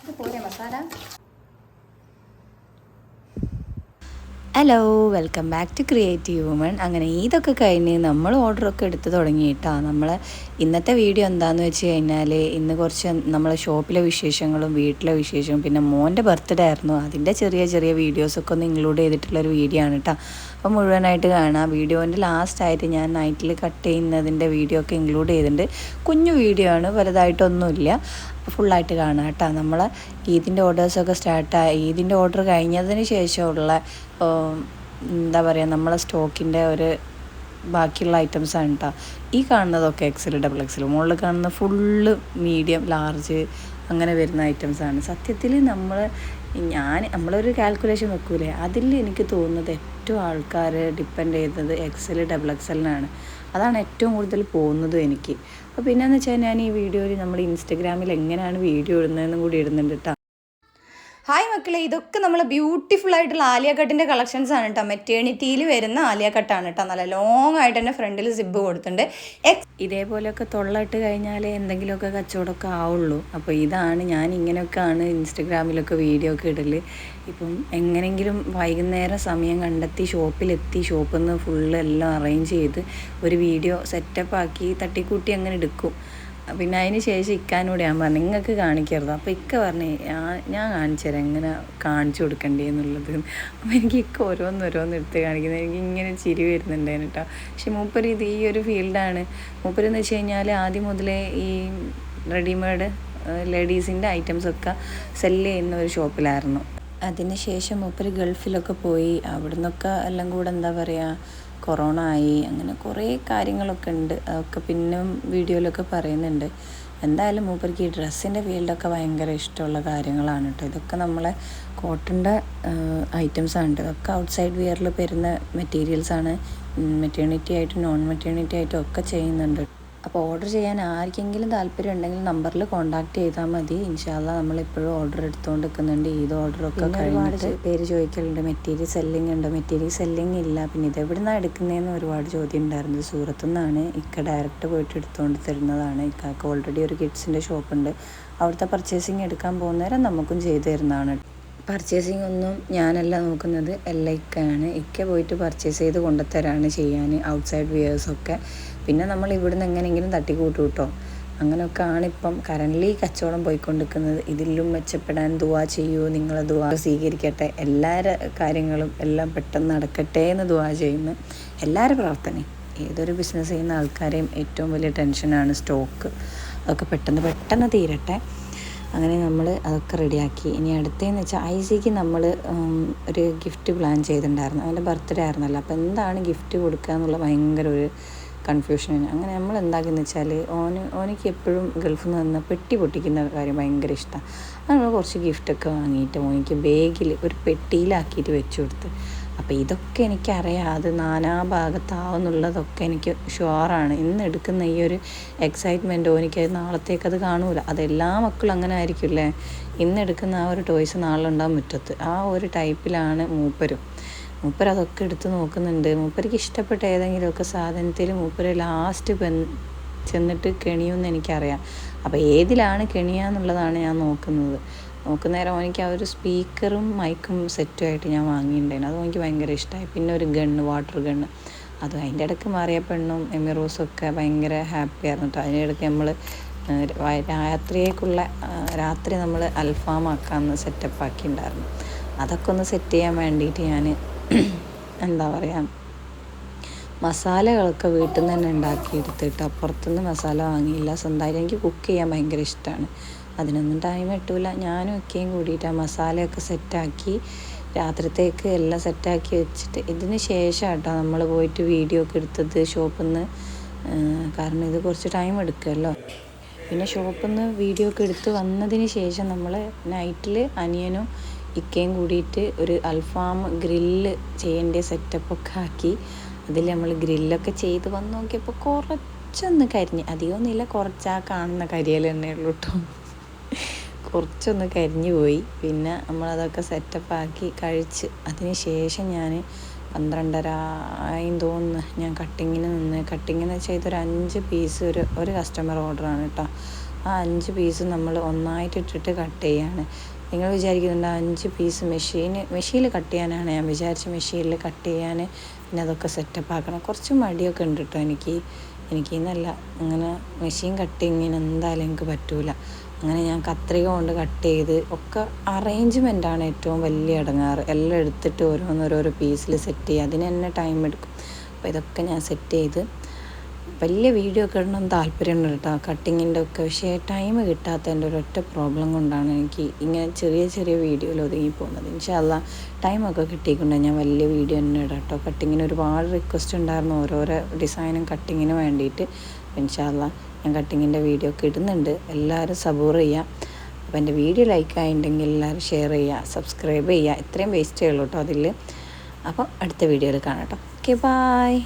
ഇത് masala. Hello welcome back to creative woman അങ്ങനെ ഇതൊക്കെ കഴിഞ്ഞ് നമ്മൾ ഓർഡറൊക്കെ എടുത്ത് തുടങ്ങിയിട്ടാണ് നമ്മൾ ഇന്നത്തെ വീഡിയോ എന്താണെന്ന് വെച്ച് കഴിഞ്ഞാൽ ഇന്ന് കുറച്ച് നമ്മളെ ഷോപ്പിലെ വിശേഷങ്ങളും വീട്ടിലെ വിശേഷവും പിന്നെ മോന്റെ ബർത്ത്ഡേ ആയിരുന്നു. അതിന്റെ ചെറിയ ചെറിയ വീഡിയോസൊക്കെ ഒന്ന് ഇൻക്ലൂഡ് ചെയ്തിട്ടുള്ളൊരു വീഡിയോ ആണ് കേട്ടോ അപ്പോൾ മുഴുവനായിട്ട് കാണാം. വീഡിയോന്റെ ലാസ്റ്റായിട്ട് ഞാൻ നൈറ്റിൽ കട്ട് ചെയ്യുന്നതിന്റെ വീഡിയോ ഒക്കെ ഇൻക്ലൂഡ് ചെയ്തിട്ടുണ്ട്. കുഞ്ഞു വീഡിയോ ആണ് വലുതായിട്ടൊന്നുമില്ല. ഫുള്ളായിട്ട് കാണാം കേട്ടോ നമ്മൾ ഈദിന്റെ ഓർഡേഴ്സൊക്കെ സ്റ്റാർട്ടായി ഈദിന്റെ ഓർഡർ കഴിഞ്ഞതിന് ശേഷമുള്ള എന്താ പറയുക നമ്മളെ സ്റ്റോക്കിന്റെ ഒരു ബാക്കിയുള്ള ഐറ്റംസ് ആണ് കേട്ടോ ഈ കാണുന്നതൊക്കെ എക്സൽ ഡബിൾ എക്സൽ മുകളിൽ കാണുന്ന ഫുള്ള് മീഡിയം ലാർജ് അങ്ങനെ വരുന്ന ഐറ്റംസ് ആണ്. സത്യത്തിൽ നമ്മൾ ഞാൻ നമ്മളൊരു കാൽക്കുലേഷൻ വെക്കൂലേ? അതിൽ എനിക്ക് തോന്നുന്നത് ഏറ്റവും ആൾക്കാർ ഡിപ്പെൻഡ് ചെയ്യുന്നത് എക്സൽ ഡബിൾ എക്സലിനാണ് അതാണ് ഏറ്റവും കൂടുതൽ പോകുന്നത് എനിക്ക്. അപ്പോൾ പിന്നെയെന്ന് വെച്ചാൽ ഞാൻ ഈ വീഡിയോയിൽ നമ്മൾ ഇൻസ്റ്റഗ്രാമിൽ എങ്ങനെയാണ് വീഡിയോ ഇടുന്നതെന്നും കൂടി ഇടുന്നുണ്ട് കേട്ടോ ഹായ് മക്കളെ ഇതൊക്കെ നമ്മൾ ബ്യൂട്ടിഫുൾ ആയിട്ടുള്ള ആലിയ കട്ടിന്റെ കളക്ഷൻസ് ആണ് കേട്ടോ മെറ്റേണിറ്റിയിൽ വരുന്ന ആലിയ കട്ടാണ് കേട്ടോ നല്ല ലോങ് ആയിട്ട് തന്നെ ഫ്രണ്ടിൽ സിബ് കൊടുത്തിട്ടുണ്ട്. എക്സ് ഇതേപോലെയൊക്കെ തൊള്ളയിട്ട് കഴിഞ്ഞാൽ എന്തെങ്കിലുമൊക്കെ കച്ചവടമൊക്കെ ആവുള്ളൂ. അപ്പോൾ ഇതാണ് ഞാൻ ഇങ്ങനെയൊക്കെയാണ് ഇൻസ്റ്റഗ്രാമിലൊക്കെ വീഡിയോ ഒക്കെ ഇടൽ ഇപ്പം എങ്ങനെങ്കിലും വൈകുന്നേരം സമയം കണ്ടെത്തി ഷോപ്പിലെത്തി ഷോപ്പിൽ നിന്ന് ഫുള്ള് എല്ലാം അറേഞ്ച് ചെയ്ത് ഒരു വീഡിയോ സെറ്റപ്പ് ആക്കി തട്ടിക്കൂട്ടി അങ്ങനെ എടുക്കും. പിന്നെ അതിന് ശേഷം ഇക്കാനോട് ഞാൻ പറഞ്ഞു നിങ്ങൾക്ക് കാണിക്കരുത്. അപ്പോൾ ഇക്ക പറഞ്ഞു ഞാൻ കാണിച്ചു തരാം എങ്ങനെ കാണിച്ചു കൊടുക്കണ്ടേ എന്നുള്ളത്. അപ്പോൾ എനിക്ക് ഇക്ക ഓരോന്ന് എടുത്ത് കാണിക്കുന്നത് എനിക്ക് ഇങ്ങനെ ചിരി വരുന്നുണ്ടായിരുന്നു കേട്ടോ. പക്ഷെ മൂപ്പര് ഇത് ഈ ഒരു ഫീൽഡാണ്. മൂപ്പരെന്ന് വെച്ച് കഴിഞ്ഞാൽ ആദ്യം മുതലേ ഈ റെഡിമെയ്ഡ് ലേഡീസിന്റെ ഐറ്റംസൊക്കെ സെല്ല് ചെയ്യുന്ന ഒരു ഷോപ്പിലായിരുന്നു. അതിന് ശേഷം മൂപ്പര് ഗൾഫിലൊക്കെ പോയി. അവിടുന്നൊക്കെ എല്ലാം കൂടെ എന്താ പറയുക കൊറോണ ആയി അങ്ങനെ കുറേ കാര്യങ്ങളൊക്കെ ഉണ്ട്. അതൊക്കെ പിന്നും വീഡിയോയിലൊക്കെ പറയുന്നുണ്ട്. എന്തായാലും മൂപ്പർക്ക് ഈ ഡ്രസ്സിന്റെ ഫീൽഡൊക്കെ ഭയങ്കര ഇഷ്ടമുള്ള കാര്യങ്ങളാണ് കേട്ടോ. ഇതൊക്കെ നമ്മളെ കോട്ടന്റെ ഐറ്റംസ് ആണ് ഇതൊക്കെ ഔട്ട്സൈഡ് വിയറിൽ വരുന്ന മെറ്റീരിയൽസാണ് മെറ്റേണിറ്റി ആയിട്ടും നോൺ മെറ്റേണിറ്റി ആയിട്ടും ഒക്കെ ചെയ്യുന്നുണ്ട്. അപ്പോൾ ഓർഡർ ചെയ്യാൻ ആർക്കെങ്കിലും താല്പര്യം ഉണ്ടെങ്കിൽ നമ്പറിൽ കോൺടാക്ട് ചെയ്താൽ മതി. ഇൻഷാല്ല നമ്മളിപ്പോഴും ഓർഡർ എടുത്തുകൊണ്ട് നിൽക്കുന്നുണ്ട് ഓർഡർ ഓർഡറൊക്കെ ഒരുപാട് പേര് ചോദിക്കലുണ്ട്. മെറ്റീരിയൽ സെല്ലിംഗ് ഉണ്ട്? മെറ്റീരിയൽ സെല്ലിംഗ് ഇല്ല. പിന്നെ ഇത് എവിടുന്നാണ് എടുക്കുന്നതെന്ന് ഒരുപാട് ചോദ്യം ഉണ്ടായിരുന്നു. സൂറത്തു നിന്നാണ് ഇക്ക ഡയറക്റ്റ് പോയിട്ട് എടുത്തുകൊണ്ട് തരുന്നതാണ്. ഇക്കാക്ക് ഓൾറെഡി ഒരു കിഡ്സിന്റെ ഷോപ്പുണ്ട് അവിടുത്തെ പർച്ചേസിങ് എടുക്കാൻ പോകുന്നേരം നമുക്കും ചെയ്തു തരുന്നതാണ്. പർച്ചേസിങ് ഒന്നും ഞാനല്ല നോക്കുന്നത്. എല്ലാം ഇക്കയാണ് ഇക്ക പോയിട്ട് പർച്ചേസ് ചെയ്ത് കൊണ്ടുത്തരാണ് ചെയ്യാൻ ഔട്ട്സൈഡ് വിയേഴ്സൊക്കെ പിന്നെ നമ്മൾ ഇവിടുന്ന് എങ്ങനെയെങ്കിലും തട്ടിക്കൂട്ടു കേട്ടോ അങ്ങനെയൊക്കെ ആണ് ഇപ്പം കറന്റ്ലി കച്ചവടം പോയിക്കൊണ്ടിരിക്കുന്നത്. ഇതിലും മെച്ചപ്പെടാൻ ദുവാ ചെയ്യൂ നിങ്ങളെ ദുവാ സ്വീകരിക്കട്ടെ. എല്ലാവരുടെ കാര്യങ്ങളും എല്ലാം പെട്ടെന്ന് നടക്കട്ടെ എന്ന് ദുവാ ചെയ്യുന്നു. എല്ലാവരുടെ പ്രാർത്ഥനയും ഏതൊരു ബിസിനസ് ചെയ്യുന്ന ആൾക്കാരെയും ഏറ്റവും വലിയ ടെൻഷനാണ് സ്റ്റോക്ക് അതൊക്കെ പെട്ടെന്ന് പെട്ടെന്ന് തീരട്ടെ. അങ്ങനെ നമ്മൾ അതൊക്കെ റെഡിയാക്കി. ഇനി അടുത്തേന്ന് വെച്ചാൽ ഐസിക്ക് നമ്മൾ ഒരു ഗിഫ്റ്റ് പ്ലാൻ ചെയ്തിട്ടുണ്ടായിരുന്നു. അവന്റെ ബർത്ത്ഡേ ആയിരുന്നല്ലോ. അപ്പോൾ എന്താണ് ഗിഫ്റ്റ് കൊടുക്കുക എന്നുള്ള ഭയങ്കര ഒരു കൺഫ്യൂഷൻ അങ്ങനെ നമ്മൾ എന്താക്കിയെന്ന് വെച്ചാൽ ഓന് ഓനിക്ക് എപ്പോഴും ഗൾഫിൽ നിന്ന് പെട്ടി പൊട്ടിക്കുന്ന കാര്യം ഭയങ്കര ഇഷ്ടമാണ് അങ്ങനെ കുറച്ച് ഗിഫ്റ്റൊക്കെ വാങ്ങിയിട്ട് ഓനിക്ക് ബാഗിൽ ഒരു പെട്ടിയിലാക്കിയിട്ട് വെച്ചു കൊടുത്ത്. അപ്പോൾ ഇതൊക്കെ എനിക്കറിയാം. അത് നാനാ ഭാഗത്താവുന്നുള്ളതൊക്കെ എനിക്ക് ഷുവറാണ്. ഇന്ന് എടുക്കുന്ന ഈ ഒരു എക്സൈറ്റ്മെന്റോ എനിക്ക് നാളത്തേക്ക് അത് കാണൂല. അതെല്ലാ മക്കളും അങ്ങനെ ആയിരിക്കില്ലേ? ഇന്ന് എടുക്കുന്ന ആ ഒരു ടോയ്സ് നാളെ ഉണ്ടാകും മുറ്റത്ത്. ആ ഒരു ടൈപ്പിലാണ് മൂപ്പരും. മൂപ്പർ അതൊക്കെ എടുത്ത് നോക്കുന്നുണ്ട്. മൂപ്പർക്ക് ഇഷ്ടപ്പെട്ട ഏതെങ്കിലുമൊക്കെ സാധനത്തിൽ മൂപ്പര് ലാസ്റ്റ് പെൻ ചെന്നിട്ട് കെണിയുമെന്ന് എനിക്കറിയാം. അപ്പോൾ ഏതിലാണ് കെണിയാന്നുള്ളതാണ് ഞാൻ നോക്കുന്നത്. നോക്കുന്നേരം എനിക്ക് ആ ഒരു സ്പീക്കറും മൈക്കും സെറ്റുമായിട്ട് ഞാൻ വാങ്ങിയിട്ടുണ്ടായിരുന്നു. അതും എനിക്ക് ഭയങ്കര ഇഷ്ടമായി. പിന്നെ ഒരു ഗണ്ണ് വാട്ടർ ഗണ്ണ് അത് അതിന്റെ ഇടയ്ക്ക് മാറിയ പെണ്ണും എമിറോസും ഒക്കെ ഭയങ്കര ഹാപ്പി ആയിരുന്നു കേട്ടോ. അതിന്റെ ഇടയ്ക്ക് നമ്മൾ രാത്രിയേക്കുള്ള രാത്രി നമ്മൾ അൽഫാമാക്കാമെന്ന് സെറ്റപ്പ് ആക്കിയിട്ടുണ്ടായിരുന്നു. അതൊക്കെ ഒന്ന് സെറ്റ് ചെയ്യാൻ വേണ്ടിയിട്ട് ഞാൻ എന്താ പറയുക മസാലകളൊക്കെ വീട്ടിൽ നിന്ന് തന്നെ ഉണ്ടാക്കിയെടുത്തിട്ട് അപ്പുറത്തുനിന്ന് മസാല വാങ്ങിയില്ല. സ്വന്തമായിട്ട് എനിക്ക് കുക്ക് ചെയ്യാൻ ഭയങ്കര ഇഷ്ടമാണ് അതിനൊന്നും ടൈം കിട്ടൂല. ഞാനും ഒക്കെയും കൂടിയിട്ട് ആ മസാലയൊക്കെ സെറ്റാക്കി രാത്രിത്തേക്ക് എല്ലാം സെറ്റാക്കി വെച്ചിട്ട് ഇതിന് ശേഷം കേട്ടോ നമ്മൾ പോയിട്ട് വീഡിയോ ഒക്കെ എടുത്തത് ഷോപ്പിൽ നിന്ന് കാരണം ഇത് കുറച്ച് ടൈം എടുക്കുമല്ലോ പിന്നെ ഷോപ്പിൽ നിന്ന് വീഡിയോ ഒക്കെ എടുത്ത് വന്നതിന് ശേഷം നമ്മൾ നൈറ്റിൽ അനിയനും ഇക്കയും കൂടിയിട്ട് ഒരു അൽഫാം ഗ്രില്ല് ചെയ്യേണ്ട സെറ്റപ്പൊക്കെ ആക്കി. അതിൽ നമ്മൾ ഗ്രില്ലൊക്കെ ചെയ്ത് വന്ന് നോക്കിയപ്പോൾ കുറച്ചൊന്ന് കരിഞ്ഞ്. അധികമൊന്നുമില്ല കുറച്ചാ കാണുന്ന കരിയൽ തന്നെ ഉള്ളൂ കേട്ടോ കുറച്ചൊന്ന് കരിഞ്ഞു പോയി. പിന്നെ നമ്മളതൊക്കെ സെറ്റപ്പ് ആക്കി കഴിച്ച്. അതിന് ശേഷം ഞാൻ പന്ത്രണ്ടര ആയി തോന്നുന്നു. ഞാൻ കട്ടിങ്ങിന് നിന്ന്. കട്ടിങ്ങിന് വെച്ചാൽ ഇതൊരു അഞ്ച് പീസ് ഒരു ഒരു കസ്റ്റമർ ഓർഡറാണ് കേട്ടോ ആ അഞ്ച് പീസ് നമ്മൾ ഒന്നായിട്ട് ഇട്ടിട്ട് കട്ട് ചെയ്യാണ്. നിങ്ങൾ വിചാരിക്കുന്നുണ്ട് അഞ്ച് പീസ് മെഷീൻ മെഷീനിൽ കട്ട് ചെയ്യാനാണ്? ഞാൻ വിചാരിച്ച മെഷീനിൽ കട്ട് ചെയ്യാൻ പിന്നെ അതൊക്കെ സെറ്റപ്പ് ആക്കണം. കുറച്ച് മടിയൊക്കെ ഉണ്ട് കേട്ടോ എനിക്ക്. എനിക്ക് എന്നല്ല അങ്ങനെ മെഷീൻ കട്ടിങ്ങിന് എന്തായാലും എനിക്ക് പറ്റൂല. അങ്ങനെ ഞാൻ കത്രിക കൊണ്ട് കട്ട് ചെയ്ത് ഒക്കെ അറേഞ്ച്മെന്റാണ് ഏറ്റവും വലിയ ഇടങ്ങാറ്. എല്ലാം എടുത്തിട്ട് ഓരോന്നോരോരോ പീസിൽ സെറ്റ് ചെയ്യുക. അതിന് തന്നെ ടൈം എടുക്കും. അപ്പോൾ ഇതൊക്കെ ഞാൻ സെറ്റ് ചെയ്ത് വലിയ വീഡിയോ ഒക്കെ ഇടണം താല്പര്യമുണ്ട് കേട്ടോ. കട്ടിങ്ങിന്റെ ഒക്കെ പക്ഷേ ടൈം കിട്ടാത്തതിന്റെ ഒരൊറ്റ പ്രോബ്ലം കൊണ്ടാണ് എനിക്ക് ഇങ്ങനെ ചെറിയ ചെറിയ വീഡിയോയിൽ ഒതുങ്ങി പോകുന്നത്. ഇൻഷാല്ല ടൈമൊക്കെ കിട്ടിയിട്ടുണ്ട്. ഞാൻ വലിയ വീഡിയോ തന്നെ ഇടാം കേട്ടോ. കട്ടിങ്ങിന് ഒരുപാട് റിക്വസ്റ്റ് ഉണ്ടായിരുന്നു ഓരോരോ ഡിസൈനും കട്ടിങ്ങിന് വേണ്ടിയിട്ട്. ഇൻഷാല്ല ഞാൻ കട്ടിങ്ങിന്റെ വീഡിയോ ഒക്കെ ഇടുന്നുണ്ട്. എല്ലാവരും സപ്പോർട്ട് ചെയ്യുക അപ്പോൾ എന്റെ വീഡിയോ ലൈക്ക് ആയിട്ടുണ്ടെങ്കിൽ എല്ലാവരും ഷെയർ ചെയ്യുക സബ്സ്ക്രൈബ് ചെയ്യുക ഇത്രയും വേസ്റ്റ് ചെയ്യുള്ളൂ കേട്ടോ അതിൽ അപ്പോൾ അടുത്ത വീഡിയോയിൽ കാണാം കേട്ടോ. Okay bye